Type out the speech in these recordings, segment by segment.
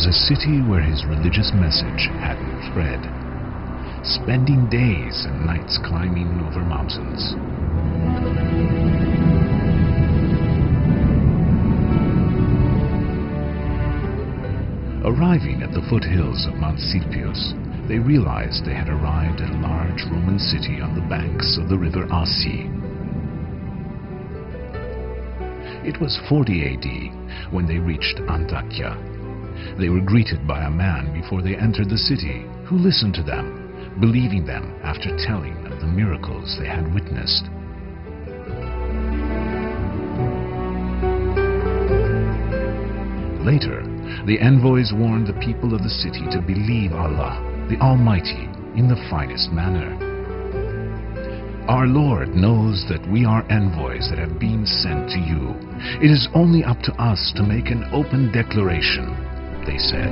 Towards a city where his religious message hadn't spread, spending days and nights climbing over mountains. Arriving at the foothills of Mount Silpius, they realized they had arrived at a large Roman city on the banks of the river Asi. It was 40 AD when they reached Antakya. They were greeted by a man before they entered the city who listened to them, believing them after telling of the miracles they had witnessed. Later, the envoys warned the people of the city to believe Allah, the Almighty, in the finest manner. Our Lord knows that we are envoys that have been sent to you. It is only up to us to make an open declaration, they said.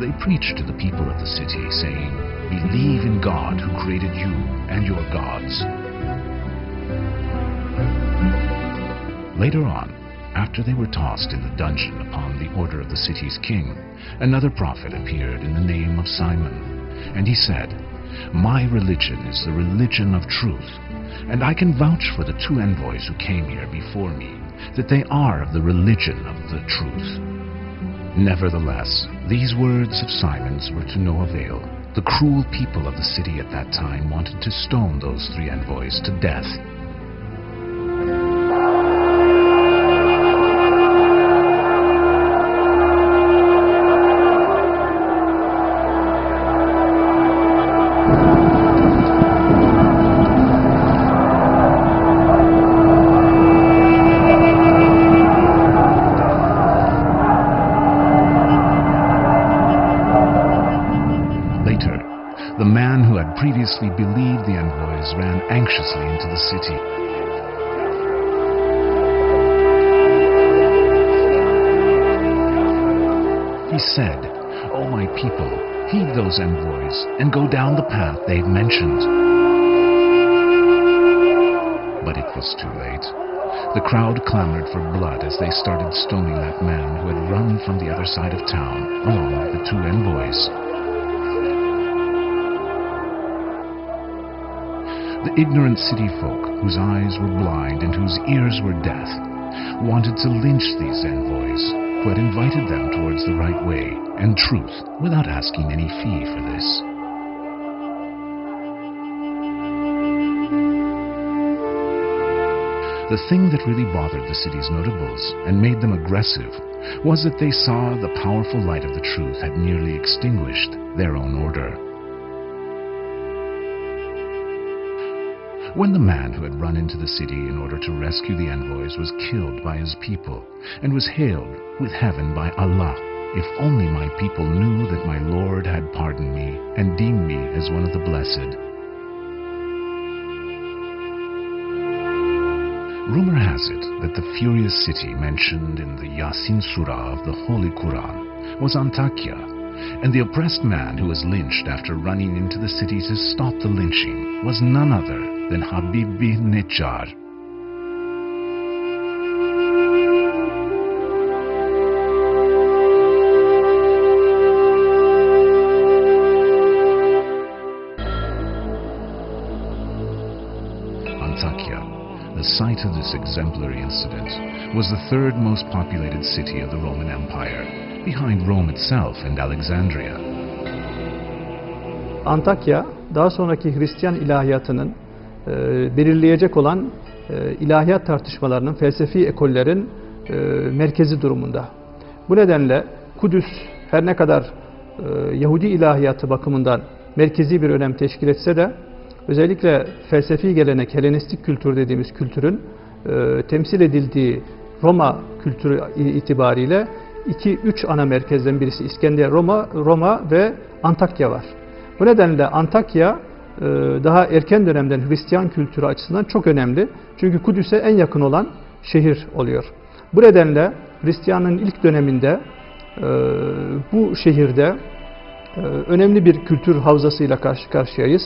They preached to the people of the city, saying, Believe in God who created you and your gods. Later on, after they were tossed in the dungeon upon the order of the city's king, another prophet appeared in the name of Simon. And he said, My religion is the religion of truth, and I can vouch for the two envoys who came here before me, that they are of the religion of the truth. Nevertheless, these words of Simon's were to no avail. The cruel people of the city at that time wanted to stone those three envoys to death. City. He said, O my people, heed those envoys and go down the path they've mentioned. But it was too late. The crowd clamored for blood as they started stoning that man who had run from the other side of town along with the two envoys. The ignorant city folk, whose eyes were blind and whose ears were deaf, wanted to lynch these envoys, who had invited them towards the right way and truth without asking any fee for this. The thing that really bothered the city's notables and made them aggressive was that they saw the powerful light of the truth had nearly extinguished their own order. When the man who had run into the city in order to rescue the envoys was killed by his people and was hailed with heaven by Allah, if only my people knew that my Lord had pardoned me and deemed me as one of the blessed. Rumor has it that the furious city mentioned in the Yasin Surah of the Holy Quran was Antakya, and the oppressed man who was lynched after running into the city to stop the lynching was none other than Habib bin Antakya, the site of this exemplary incident, was the third most populated city of the Roman Empire, behind Rome itself and Alexandria. Antakya daha sonraki Hristiyan ilahiyatının belirleyecek olan e, ilahiyat tartışmalarının, felsefi ekollerin e, merkezi durumunda. Bu nedenle Kudüs her ne kadar e, Yahudi ilahiyatı bakımından merkezi bir önem teşkil etse de özellikle felsefi gelenek, Helenistik kültür dediğimiz kültürün e, temsil edildiği Roma kültürü itibariyle iki üç ana merkezden birisi İskender Roma, Roma ve Antakya var. Bu nedenle Antakya e, daha erken dönemden Hristiyan kültürü açısından çok önemli. Çünkü Kudüs'e en yakın olan şehir oluyor. Bu nedenle Hristiyanlığın ilk döneminde e, bu şehirde e, önemli bir kültür havzasıyla karşı karşıyayız.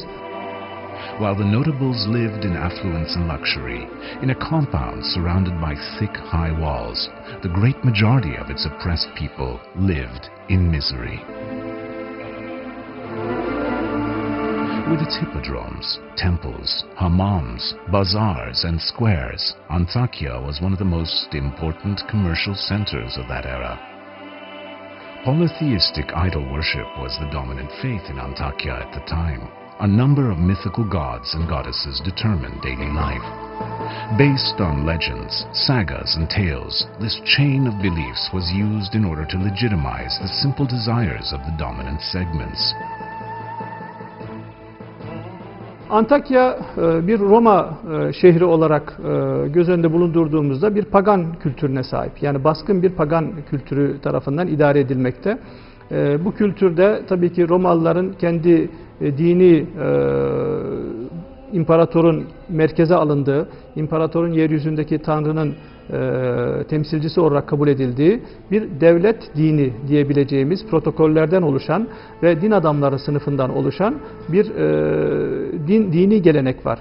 While the notables lived in affluence and luxury, in a compound surrounded by thick, high walls, the great majority of its oppressed people lived in misery. With its hippodromes, temples, hammams, bazaars, and squares, Antakya was one of the most important commercial centers of that era. Polytheistic idol worship was the dominant faith in Antakya at the time. A number of mythical gods and goddesses determined daily life. Based on legends, sagas, and tales, this chain of beliefs was used in order to legitimize the simple desires of the dominant segments. Antakya e, bir Roma e, şehri olarak e, göz önünde bulundurduğumuzda bir pagan kültürüne sahip. Yani baskın bir pagan kültürü tarafından idare edilmekte. Bu kültürde tabii ki Romalıların kendi dini imparatorun merkeze alındığı, imparatorun yeryüzündeki tanrının e, temsilcisi olarak kabul edildiği bir devlet dini diyebileceğimiz protokollerden oluşan ve din adamları sınıfından oluşan bir e, din dini gelenek var.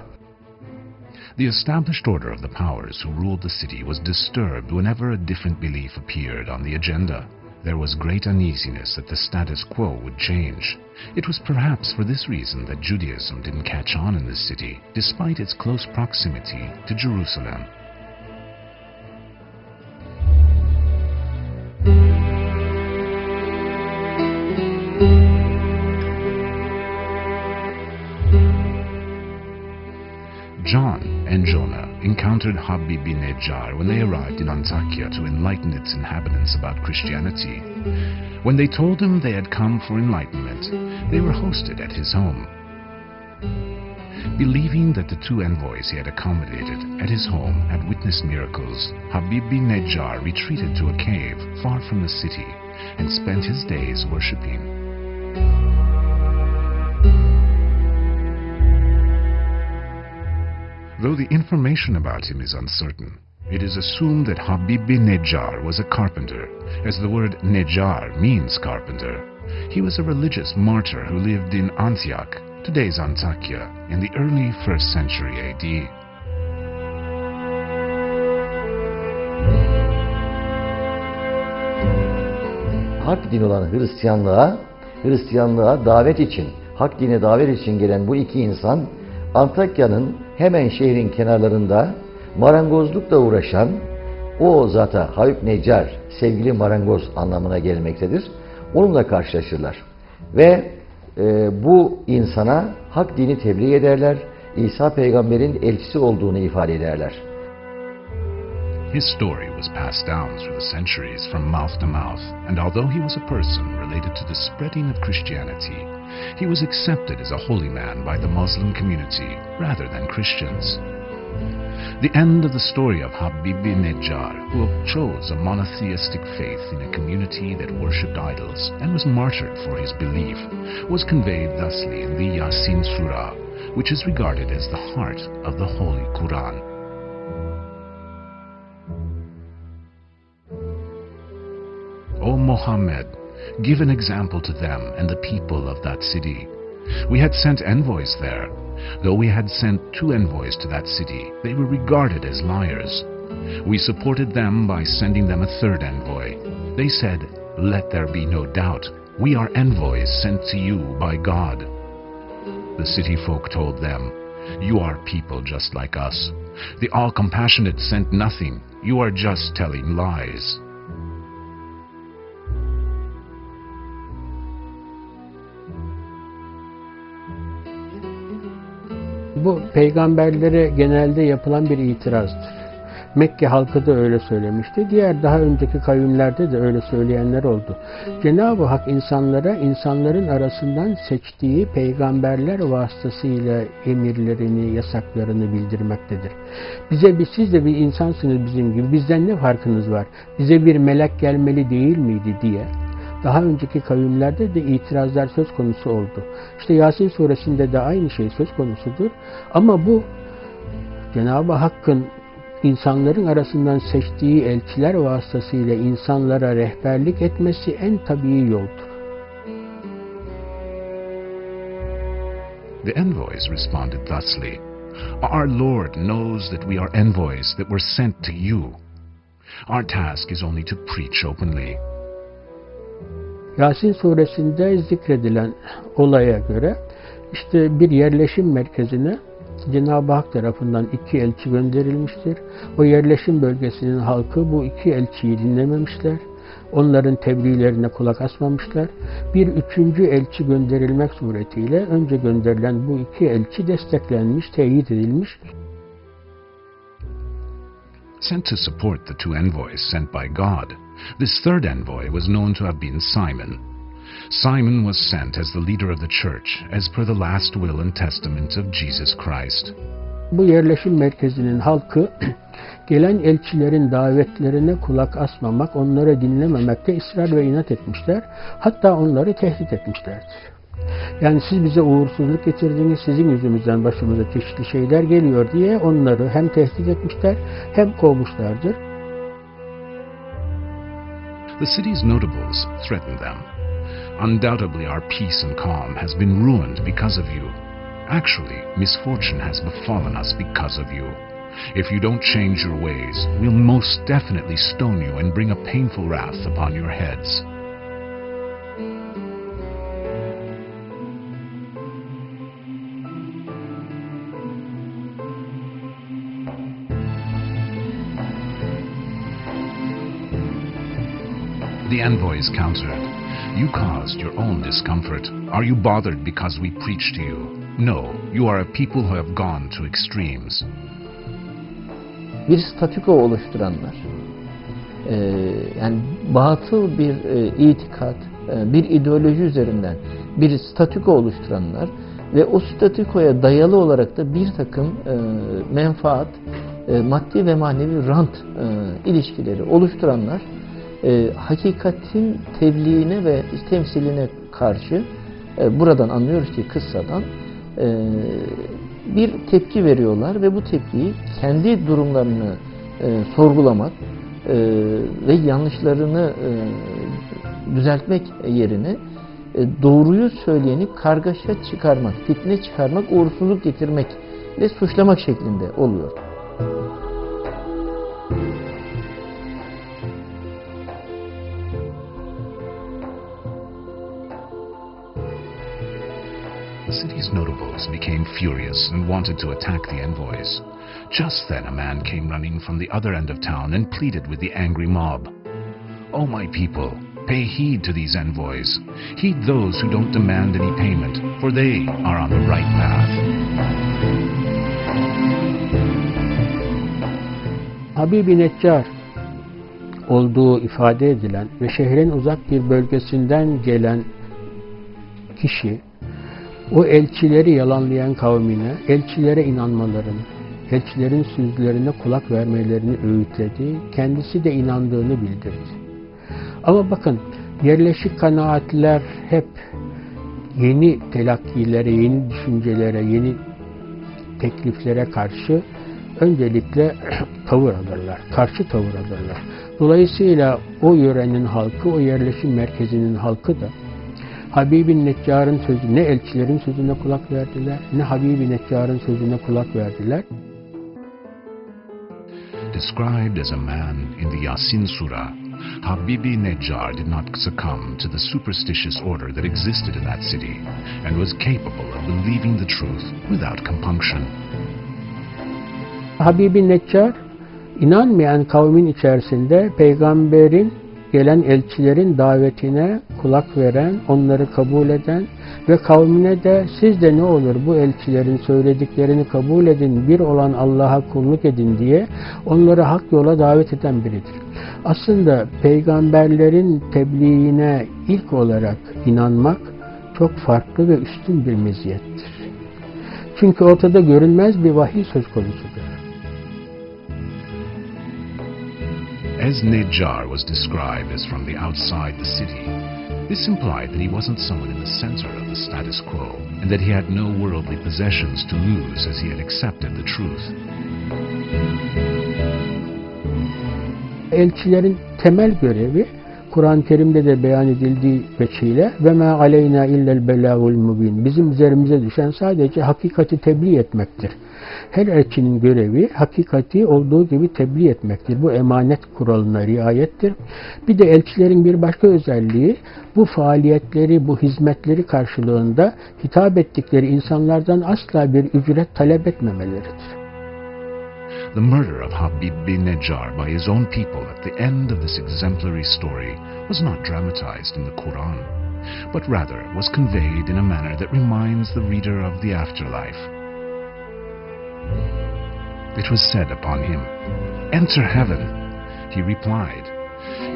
The established order of the powers who ruled the city was disturbed whenever a different belief appeared on the agenda. There was great uneasiness that the status quo would change. It was perhaps for this reason that Judaism didn't catch on in this city, despite its close proximity to Jerusalem. Encountered Habibi Nejar when they arrived in Antakya to enlighten its inhabitants about Christianity. When they told him they had come for enlightenment, they were hosted at his home. Believing that the two envoys he had accommodated at his home had witnessed miracles, Habibi Nejar retreated to a cave far from the city and spent his days worshipping. Though the information about him is uncertain, it is assumed that Habibi Nejar was a carpenter, as the word Nejar means carpenter. He was a religious martyr who lived in Antioch, today's Antakya, in the early 1st century AD. Hak din olan Hristiyanlığa, Hristiyanlığa davet için, hak dine davet için gelen bu iki insan Antakya'nın hemen şehrin kenarlarında marangozlukla uğraşan o zata Hayuk Necar, sevgili marangoz anlamına gelmektedir. Onunla karşılaşırlar. Ve e, bu insana hak dini tebliğ ederler. İsa peygamberin elçisi olduğunu ifade ederler. His story was passed down through the centuries from mouth to mouth, and although he was a person related to the spreading of Christianity, he was accepted as a holy man by the Muslim community rather than Christians. The end of the story of Habibi Nejar, who chose a monotheistic faith in a community that worshipped idols and was martyred for his belief, was conveyed thusly in the Yasin Surah, which is regarded as the heart of the Holy Quran. Muhammad, give an example to them and the people of that city. We had sent envoys there. Though we had sent two envoys to that city, they were regarded as liars. We supported them by sending them a third envoy. They said, Let there be no doubt, we are envoys sent to you by God. The city folk told them, You are people just like us. The all compassionate sent nothing. You are just telling lies. Bu peygamberlere genelde yapılan bir itirazdır. Mekke halkı da öyle söylemişti. Diğer daha önceki kavimlerde de öyle söyleyenler oldu. Cenab-ı Hak insanlara insanların arasından seçtiği peygamberler vasıtasıyla emirlerini, yasaklarını bildirmektedir. Bize bir siz de bir insansınız bizim gibi. Bizden ne farkınız var? Bize bir melek gelmeli değil miydi diye daha önceki kavimlerde de itirazlar söz konusu oldu. İşte Yasin suresinde de aynı şey söz konusudur. Ama bu Cenab-ı Hakk'ın insanların arasından seçtiği elçiler vasıtasıyla insanlara rehberlik etmesi en tabii yoldur. The envoys responded thusly, Our Lord knows that we are envoys that were sent to you. Our task is only to preach openly. Yasin suresinde zikredilen olaya göre işte bir yerleşim merkezine Cenab-ı Hak tarafından iki elçi gönderilmiştir. O yerleşim bölgesinin halkı bu iki elçiyi dinlememişler. Onların tebliğlerine kulak asmamışlar. Bir üçüncü elçi gönderilmek suretiyle önce gönderilen bu iki elçi desteklenmiş, teyit edilmiş. Sent to support the two envoys sent by God, this third envoy was known to have been Simon. Simon was sent as the leader of the church, as per the last will and testament of Jesus Christ. Bu yerleşim merkezinin halkı gelen elçilerin davetlerine kulak asmamak, onları dinlememekte ısrar ve inat etmişler. Hatta onları tehdit etmişlerdir. Yani siz bize uğursuzluk getirdiniz, sizin yüzümüzden başımıza çeşitli şeyler geliyor diye onları hem tehdit etmişler hem kovmuşlardır. The city's notables threatened them. Undoubtedly, our peace and calm has been ruined because of you. Actually, misfortune has befallen us because of you. If you don't change your ways, we'll most definitely stone you and bring a painful wrath upon your heads. Envoys countered, You caused your own discomfort. Are you bothered because we preach to you? No, you are a people who have gone to extremes. bir statüko oluşturanlar, e, yani batıl bir e, itikat, e, bir ideoloji üzerinden bir statüko oluşturanlar ve o statükoya dayalı olarak da bir takım e, menfaat, e, maddi ve manevi rant e, ilişkileri oluşturanlar e, hakikatin tebliğine ve temsiline karşı e, buradan anlıyoruz ki kıssadan e, bir tepki veriyorlar ve bu tepkiyi kendi durumlarını e, sorgulamak e, ve yanlışlarını e, düzeltmek yerine e, doğruyu söyleyeni kargaşa çıkarmak, fitne çıkarmak, uğursuzluk getirmek ve suçlamak şeklinde oluyor. Became furious and wanted to attack the envoys. Just then a man came running from the other end of town and pleaded with the angry mob. O my people, pay heed to these envoys. Heed those who don't demand any payment, for they are on the right path. Habibi Neccar olduğu ifade edilen ve şehrin uzak bir bölgesinden gelen kişi o elçileri yalanlayan kavmine elçilere inanmalarını, elçilerin sözlerine kulak vermelerini öğütledi. Kendisi de inandığını bildirdi. Ama bakın yerleşik kanaatler hep yeni telakkilere, yeni düşüncelere, yeni tekliflere karşı öncelikle tavır alırlar, karşı tavır alırlar. Dolayısıyla o yörenin halkı, o yerleşim merkezinin halkı da Habibi Neccar'ın sözü, ne elçilerin sözüne kulak verdiler, ne Habibi Neccar'ın sözüne kulak verdiler. Described as a man in the Yasin Surah, Habibi Nejjar did not succumb to the superstitious order that existed in that city and was capable of believing the truth without compunction. Habibi Neccar, inanmayan kavmin içerisinde peygamberin gelen elçilerin davetine kulak veren, onları kabul eden ve kavmine de siz de ne olur bu elçilerin söylediklerini kabul edin, bir olan Allah'a kulluk edin diye onları hak yola davet eden biridir. Aslında peygamberlerin tebliğine ilk olarak inanmak çok farklı ve üstün bir meziyettir. Çünkü ortada görünmez bir vahiy söz konusudur. As Nejjar was described as from the outside the city, this implied that he wasn't someone in the center of the status quo and that he had no worldly possessions to lose as he had accepted the truth. Elçilerin temel görevi Kur'an-ı Kerim'de de beyan edildiği veçiyle ve ma aleyna illel belagul mubin. Bizim üzerimize düşen sadece hakikati tebliğ etmektir. Her elçinin görevi hakikati olduğu gibi tebliğ etmektir. Bu emanet kuralına riayettir. Bir de elçilerin bir başka özelliği bu faaliyetleri, bu hizmetleri karşılığında hitap ettikleri insanlardan asla bir ücret talep etmemeleridir. The murder of Habib bin Najjar by his own people at the end of this exemplary story was not dramatized in the Quran, but rather was conveyed in a manner that reminds the reader of the afterlife. It was said upon him, Enter heaven. He replied,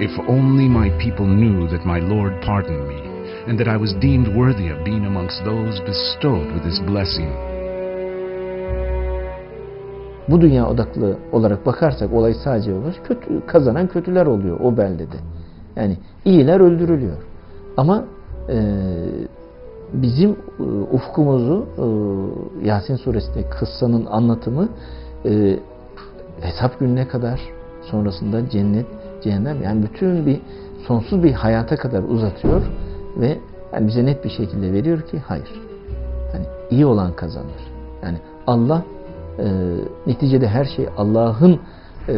If only my people knew that my Lord pardoned me, and that I was deemed worthy of being amongst those bestowed with his blessing. Bu dünya odaklı olarak bakarsak olay sadece olur. Kötü, kazanan kötüler oluyor o beldede. Yani iyiler öldürülüyor. Ama e, bizim e, ufkumuzu e, Yasin suresindeki kıssanın anlatımı e, hesap gününe kadar sonrasında cennet, cehennem yani bütün bir sonsuz bir hayata kadar uzatıyor ve yani bize net bir şekilde veriyor ki hayır. Yani iyi olan kazanır. Yani Allah e, neticede her şey Allah'ın e,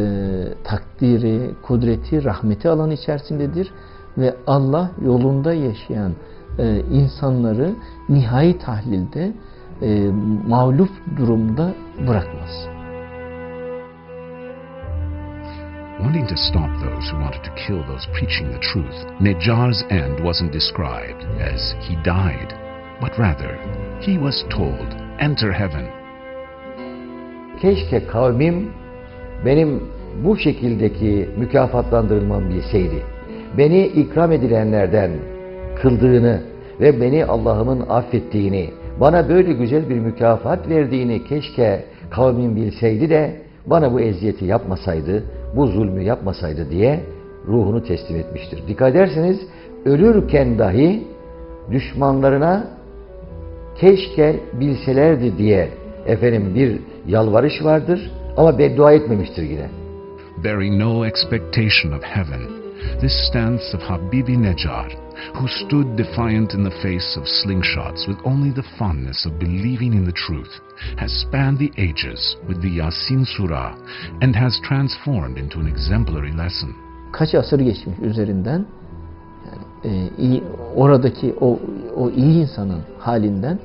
takdiri, kudreti, rahmeti alanı içerisindedir ve Allah yolunda yaşayan e, insanları nihai tahlilde e, mağlup durumda bırakmaz. Wanting to stop those who wanted to kill those preaching the truth, Nejar's end wasn't described as he died, but rather he was told, Enter heaven. Keşke kavmim benim bu şekildeki mükafatlandırılmam bilseydi. Beni ikram edilenlerden kıldığını ve beni Allah'ımın affettiğini, bana böyle güzel bir mükafat verdiğini keşke kavmim bilseydi de bana bu eziyeti yapmasaydı, bu zulmü yapmasaydı diye ruhunu teslim etmiştir. Dikkat ederseniz ölürken dahi düşmanlarına keşke bilselerdi diye efendim bir yalvarış vardır ama beddua etmemiştir yine. Bearing no expectation of heaven, this stance of Habibi Nejar, who stood defiant in the face of slingshots with only the fondness of believing in the truth, has spanned the ages with the Yasin Surah and has transformed into an exemplary lesson. Kaç asır geçmiş üzerinden yani, e, iyi, oradaki o, o iyi insanın halinden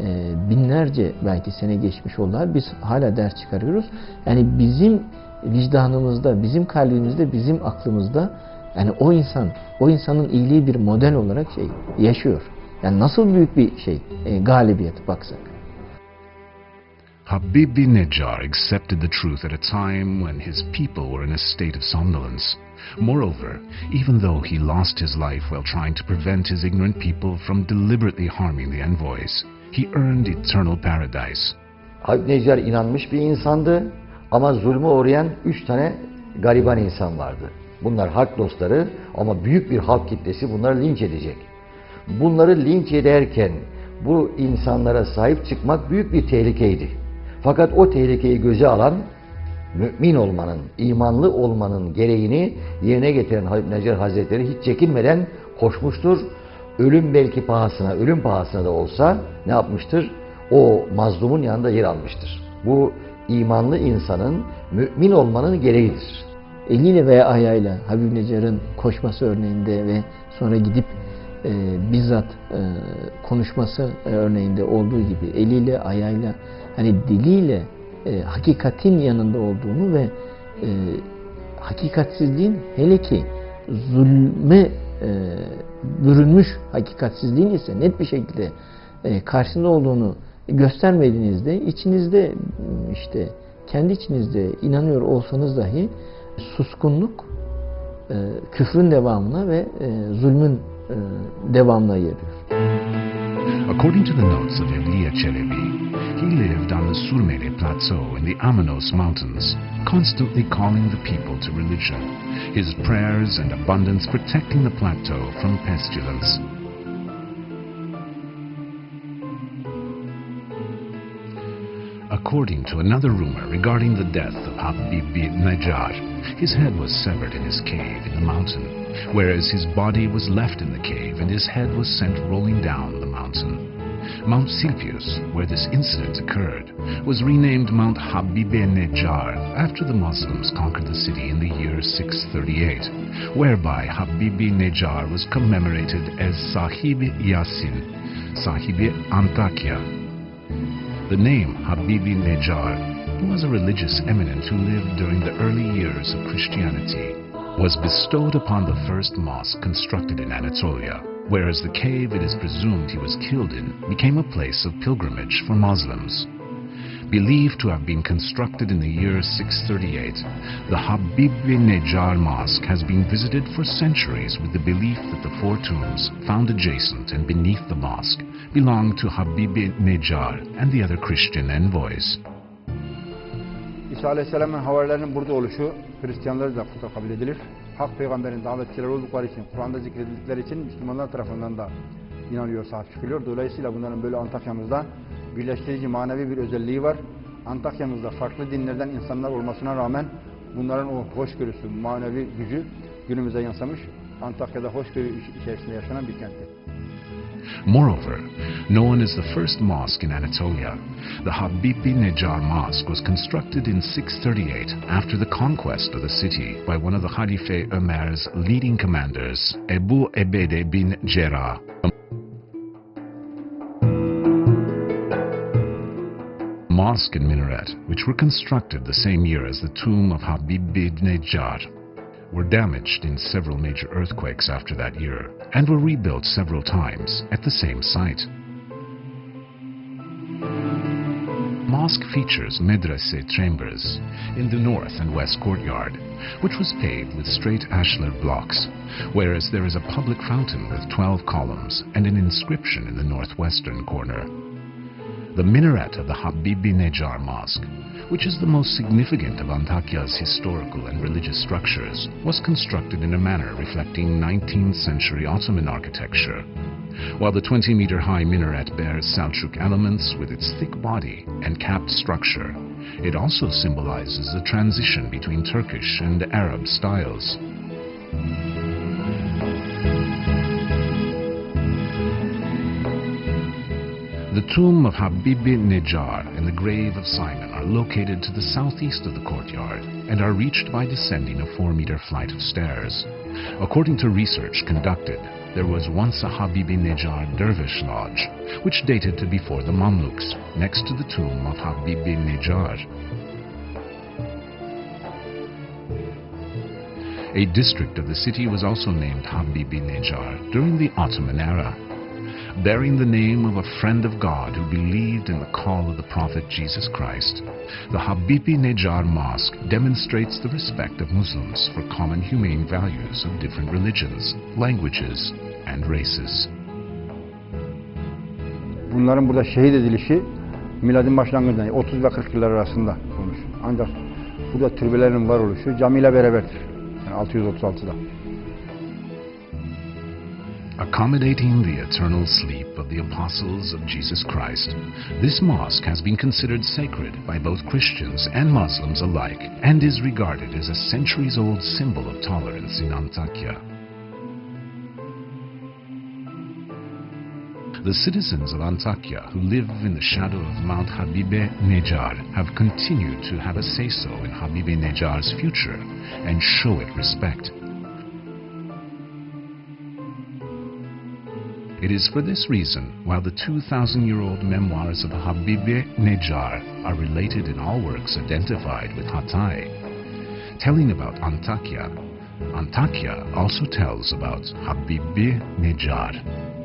e, binlerce belki sene geçmiş oldular. Biz hala ders çıkarıyoruz. Yani bizim vicdanımızda, bizim kalbimizde, bizim aklımızda yani o insan, o insanın iyiliği bir model olarak şey yaşıyor. Yani nasıl büyük bir şey, e, galibiyet baksak. Habibi Nejar accepted the truth at a time when his people were in a state of somnolence. Moreover, even though he lost his life while trying to prevent his ignorant people from deliberately harming the envoys, he earned eternal paradise. Habib Necar inanmış bir insandı ama zulmü uğrayan üç tane gariban insan vardı. Bunlar halk dostları ama büyük bir halk kitlesi bunları linç edecek. Bunları linç ederken bu insanlara sahip çıkmak büyük bir tehlikeydi. Fakat o tehlikeyi göze alan mümin olmanın, imanlı olmanın gereğini yerine getiren Habib Necar Hazretleri hiç çekinmeden koşmuştur. Ölüm belki pahasına, ölüm pahasına da olsa ne yapmıştır? O mazlumun yanında yer almıştır. Bu imanlı insanın mümin olmanın gereğidir. Eliyle veya ayağıyla Habib Necar'ın koşması örneğinde ve sonra gidip e, bizzat e, konuşması örneğinde olduğu gibi eliyle ayağıyla hani diliyle e, hakikatin yanında olduğunu ve e, hakikatsizliğin hele ki zulme e, bürünmüş hakikatsizliğin ise net bir şekilde e, karşısında olduğunu göstermediğinizde içinizde işte kendi içinizde inanıyor olsanız dahi suskunluk e, küfrün devamına ve e, zulmün devamına yer According to the notes of Evliya Çelebi, he lived on the Surmele Plateau in the Amanos Mountains, constantly calling the people to religion, his prayers and abundance protecting the plateau from pestilence. According to another rumor regarding the death of Habib Najjar, his head was severed in his cave in the mountain, whereas his body was left in the cave and his head was sent rolling down the mountain. Mount Silpius, where this incident occurred, was renamed Mount Habibe Nejar after the Muslims conquered the city in the year 638, whereby Habibi Nejar was commemorated as Sahib Yasin, Sahib Antakya. The name Habibi Nejar who was a religious eminent who lived during the early years of Christianity, was bestowed upon the first mosque constructed in Anatolia whereas the cave it is presumed he was killed in became a place of pilgrimage for Muslims. Believed to have been constructed in the year 638, the Habib Nejar Mosque has been visited for centuries with the belief that the four tombs found adjacent and beneath the mosque belong to Habib Nejar and the other Christian envoys. İsa Aleyhisselam'ın havarilerinin burada oluşu Hristiyanlar da burada kabul edilir. Hak peygamberin davetçileri oldukları için, Kur'an'da zikredildikleri için Müslümanlar tarafından da inanıyor, sahip çıkılıyor. Dolayısıyla bunların böyle Antakya'mızda birleştirici manevi bir özelliği var. Antakya'mızda farklı dinlerden insanlar olmasına rağmen bunların o hoşgörüsü, manevi gücü günümüze yansımış. Antakya'da hoşgörü içerisinde yaşanan bir kenttir. Moreover, known as the first mosque in Anatolia, the Habibi Nejar Mosque was constructed in 638 after the conquest of the city by one of the Khalifa Umar's leading commanders, Ebu Ebede bin Jarrah. Mosque and minaret, which were constructed the same year as the tomb of Habib bin Nejar, were damaged in several major earthquakes after that year and were rebuilt several times at the same site. Mosque features medrese chambers in the north and west courtyard, which was paved with straight ashlar blocks, whereas there is a public fountain with 12 columns and an inscription in the northwestern corner. The minaret of the Habibi Nejar Mosque which is the most significant of Antakya's historical and religious structures, was constructed in a manner reflecting 19th century Ottoman architecture. While the 20-meter high minaret bears Seljuk elements with its thick body and capped structure, it also symbolizes the transition between Turkish and Arab styles. The tomb of Habibi Nejar and the grave of Simon are located to the southeast of the courtyard and are reached by descending a four-meter flight of stairs. According to research conducted, there was once a Habibi Nejar dervish lodge, which dated to before the Mamluks, next to the tomb of Habibi Nejar. A district of the city was also named Habibi Nejar during the Ottoman era bearing the name of a friend of God who believed in the call of the Prophet Jesus Christ, the Habibi Nejar Mosque demonstrates the respect of Muslims for common humane values of different religions, languages, and races. Bunların burada şehit edilişi miladın başlangıcında 30 ve 40 yıllar arasında olmuş. Ancak burada türbelerin camiyle beraberdir. Yani 636'da. Accommodating the eternal sleep of the apostles of Jesus Christ. This mosque has been considered sacred by both Christians and Muslims alike and is regarded as a centuries-old symbol of tolerance in Antakya. The citizens of Antakya who live in the shadow of Mount Habibe Nejar have continued to have a say-so in Habibe Nejar's future and show it respect. It is for this reason, while the 2,000-year-old memoirs of Habibi Nejar are related in all works identified with Hatay, telling about Antakya, Antakya also tells about Habibi Nejar.